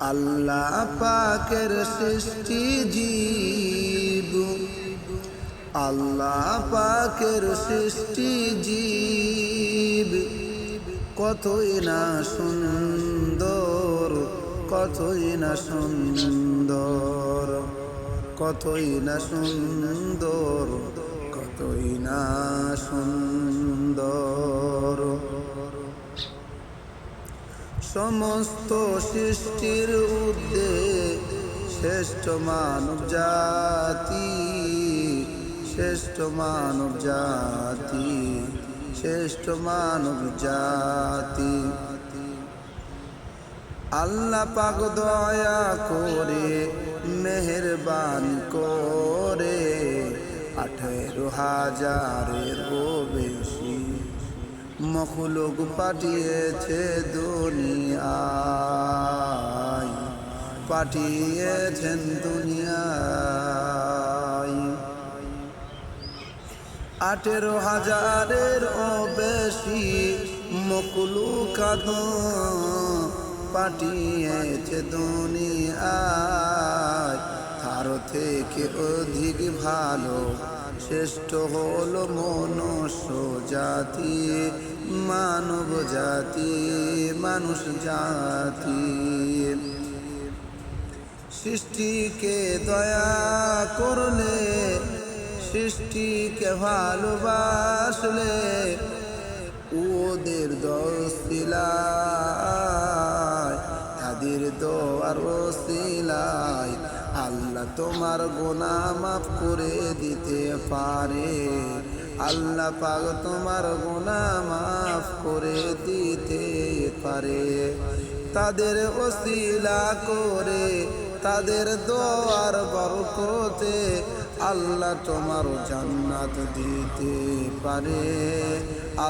আল্লাহ পাকের সৃষ্টি জীব। আল্লাহ পাকের সৃষ্টি জীব। কতই না সুন্দর, কতই না সুন্দর, কতই না সুন্দর। সমস্ত সৃষ্টির ঊর্ধ্বে শ্রেষ্ঠ মানব জাতি, শ্রেষ্ঠ মানব জাতি, শ্রেষ্ঠ মানব জাতি। আল্লাহ পাক দয়া করে, মেহেরবান করে, আঠেরো হাজারের বেশি মখলুক পাঠিয়েছে দুনিয়ায় পাঠিয়েছেন দুনিয়ায়। আঠেরো হাজারের ও বেশি মকলুকাত পাঠিয়েছে দুনিয়ায়। তার থেকে অধিক ভালো, শ্রেষ্ঠ হল মনুষ্য জাতি, মানব জাতি, মানুষ জাতি। সৃষ্টিকে দয়া করলে, সৃষ্টিকে ভালোবাসলে, ওদের দোষিলায় তাদের দোয়ার ওসিলায় আল্লাহ তোমার গোনা মাফ করে দিতে পারে। আল্লাহ পাক তোমার গোনা মাফ করে দিতে পারে। তাদের ওসিলা করে, তাদের দোয়ার বরকতে আল্লাহ তোমার জান্নাত দিতে পারে।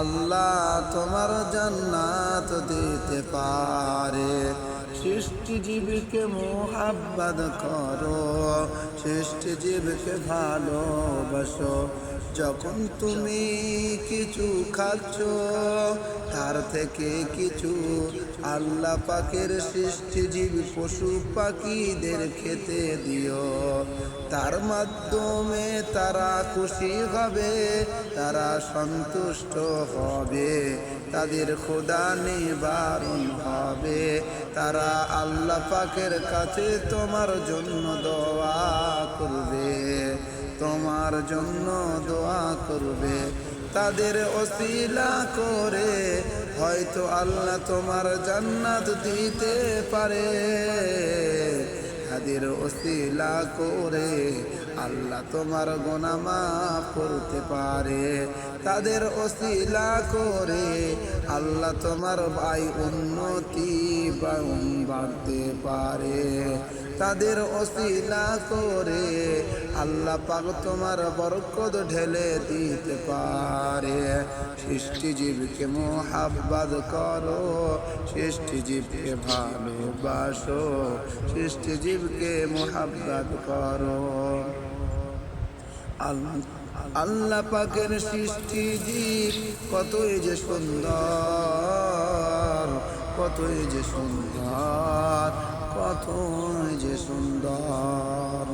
আল্লাহ তোমার জান্নাত দিতে পারে। সৃষ্টি জীবকে মোহাব্বত করো সৃষ্টি জীবকে ভালোবাসো। যখন তুমি কিছু খাচ্ছ, তার থেকে কিছু আল্লাহ পাকের সৃষ্টি জীব পশু পাখিদের খেতে দিও। তার মাধ্যমে তারা খুশি হবে, তারা সন্তুষ্ট হবে, তাদের খোদা নিবারণ হবে। তারা আল্লাহ পাকের কাছে তোমার জন্য দোয়া করবে, তোমার জন্য দোয়া করবে। তাদের অশিলা করে হয়তো আল্লাহ তোমার জান্নাত দিতে পারে। তাদের অশিলা করে আল্লাহ তোমার গোনামা করতে পারে, তাদের অশিলা করে। আল্লাহ তোমার ভাই উন্নতি বাড়তে পারে, তাদের অশিলা করে। আল্লাহ পাক তোমার বরকত ঢেলে দিতে পারে। সৃষ্টিজীবকে মোহাব্বাদ করো সৃষ্টিজীবকে ভালোবাসো সৃষ্টিজীবকে মোহাব্বাদ করো। আল্লাহ পাকের সৃষ্টি জীব কতই যে সুন্দর কতই যে সুন্দর কতই যে সুন্দর।